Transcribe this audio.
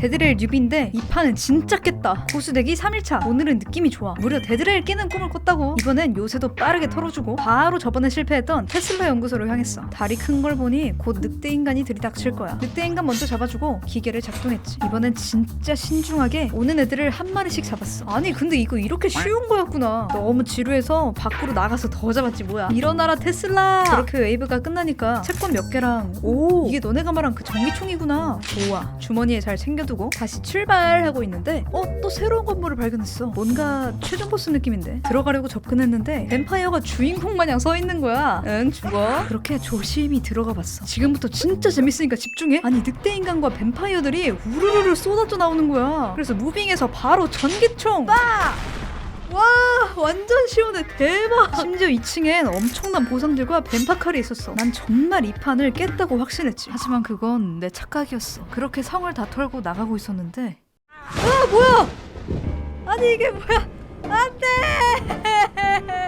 데드레일 뉴비인데 이 판은 진짜 깼다. 고수대기 3일차. 오늘은 느낌이 좋아. 무려 데드레일 깨는 꿈을 꿨다고. 이번엔 요새도 빠르게 털어주고 바로 저번에 실패했던 테슬라 연구소로 향했어. 다리 큰 걸 보니 곧 늑대 인간이 들이닥칠 거야. 늑대 인간 먼저 잡아주고 기계를 작동했지. 이번엔 진짜 신중하게 오는 애들을 한 마리씩 잡았어. 아니 근데 이거 이렇게 쉬운 거였구나. 너무 지루해서 밖으로 나가서 더 잡았지 뭐야. 일어나라 테슬라! 그렇게 웨이브가 끝나니까 채권 몇 개랑 오! 이게 너네가 말한 그 전기총이구나. 좋아. 주머니에 잘 챙겨 두고 다시 출발하고 있는데 어 또 새로운 건물을 발견했어. 뭔가 최종 보스 느낌인데. 들어가려고 접근했는데 뱀파이어가 주인공 마냥 서 있는 거야. 응 죽어. 그렇게 조심히 들어가 봤어. 지금부터 진짜 재밌으니까 집중해. 아니 늑대 인간과 뱀파이어들이 우르르르 쏟아져 나오는 거야. 그래서 무빙에서 바로 전기총 빡! 와 완전 시원해. 대박. 심지어 2층엔 엄청난 보상들과 뱀파칼이 있었어. 난 정말 이 판을 깼다고 확신했지. 하지만 그건 내 착각이었어. 그렇게 성을 다 털고 나가고 있었는데. 아 뭐야? 아니 이게 뭐야